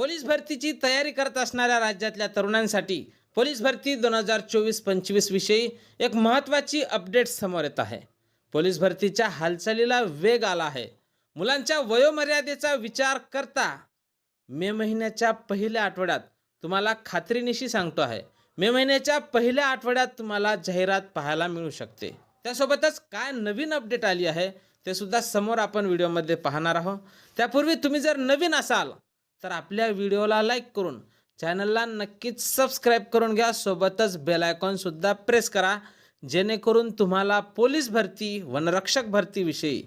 Police भरतीची तयारी करत असणाऱ्या राज्यातल्या तरुणांसाठी पोलीस भरती दोन हजार चोवीस पंचवीस विषयी एक महत्त्वाची अपडेट समोर येत आहे. पोलीस भरतीच्या हालचालीला वेग आला आहे. मुलांच्या वयोमर्यादेचा विचार करता मे महिन्याच्या पहिल्या आठवड्यात तुम्हाला खात्रीनिशी सांगतो आहे. मे महिन्याच्या पहिल्या आठवड्यात तुम्हाला जाहिरात पाहायला मिळू शकते. त्यासोबतच काय नवीन अपडेट आली आहे ते सुद्धा समोर आपण व्हिडिओमध्ये पाहणार आहोत. त्यापूर्वी तुम्ही जर नवीन असाल तर आपल्या व्हिडिओला लाईक करून चॅनलला नक्कीच सबस्क्राईब करून घ्या. सोबतच बेल आयकॉनसुद्धा प्रेस करा. जेणेकरून तुम्हाला पोलीस भरती वनरक्षक भरतीविषयी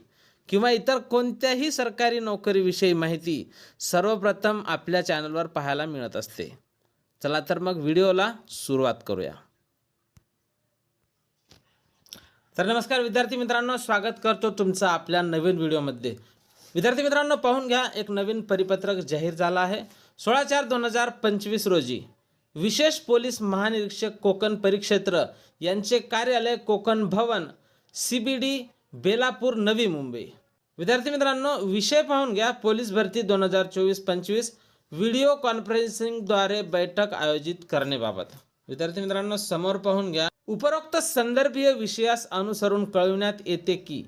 किंवा इतर कोणत्याही सरकारी नोकरीविषयी माहिती सर्वप्रथम आपल्या चॅनलवर पाहायला मिळत असते. चला तर मग व्हिडिओला सुरुवात करूया. तर नमस्कार विद्यार्थी मित्रांनो स्वागत करतो तुमचं आपल्या नवीन व्हिडिओमध्ये. विद्यार्थी मित्रांनो पाहून घ्या एक नवीन परिपत्रक जाहीर झालं आहे. सोळा चार दोन हजार पंचवीस रोजी विशेष पोलीस महानिरीक्षक कोकण परिक्षेत्र यांचे कार्यालय Konkan Bhavan C B D Belapur Navi Mumbai. विद्यार्थी मित्रांनो विषय पाहून घ्या पोलीस भरती दोन हजार चोवीस पंचवीस व्हिडिओ कॉन्फरन्सिंगद्वारे बैठक आयोजित करण्याबाबत. विद्यार्थी मित्रांनो समोर पाहून घ्या उपरोक्त संदर्भीय विषयास अनुसरून कळविण्यात येते की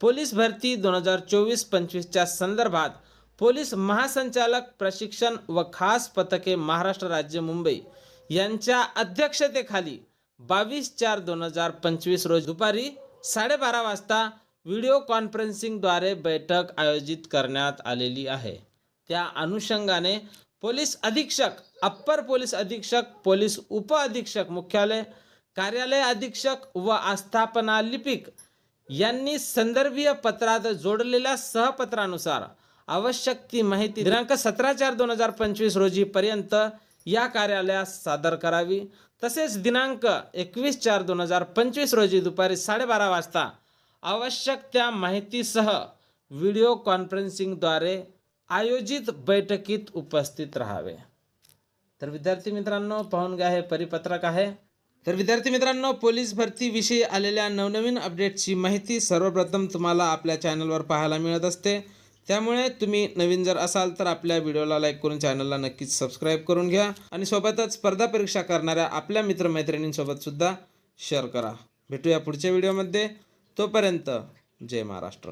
पोलीस भरती दोन हजार चोवीस पंचवीसच्या संदर्भात पोलीस महासंचालक प्रशिक्षण व खास पथके महाराष्ट्र राज्य मुंबई यांच्या अध्यक्षतेखाली बावीस चार दोन हजार पंचवीस रोज दुपारी साडेबारा वाजता व्हिडिओ कॉन्फरन्सिंगद्वारे बैठक आयोजित करण्यात आलेली आहे. त्या अनुषंगाने पोलीस अधीक्षक अप्पर पोलीस अधीक्षक पोलीस उप अधीक्षक मुख्यालय कार्यालय अधीक्षक व आस्थापना लिपिक यांनी संदर्भीय पत्रात जोडलेल्या सहपत्रानुसार आवश्यक ती माहिती दिनांक सतरा चार दोन हजार पंचवीस रोजी पर्यंत या कार्यालयास सादर करावी. तसेच दिनांक एकवीस चार दोन हजार पंचवीस रोजी दुपारी साडेबारा वाजता आवश्यक त्या माहितीसह व्हिडिओ कॉन्फरन्सिंगद्वारे आयोजित बैठकीत उपस्थित राहावे. तर विद्यार्थी मित्रांनो पाहून घ्या हे परिपत्रक आहे. तर विद्यार्थी मित्रांनो पोलीस भरतीविषयी आलेल्या नवनवीन अपडेटची माहिती सर्वप्रथम तुम्हाला आपल्या चॅनलवर पाहायला मिळत असते. त्यामुळे तुम्ही नवीन जर असाल तर आपल्या व्हिडिओला लाईक करून चॅनलला नक्कीच सबस्क्राईब करून घ्या आणि सोबतच स्पर्धा परीक्षा करणाऱ्या आपल्या मित्रमैत्रिणींसोबतसुद्धा शेअर करा. भेटूया पुढच्या व्हिडिओमध्ये तोपर्यंत जय महाराष्ट्र.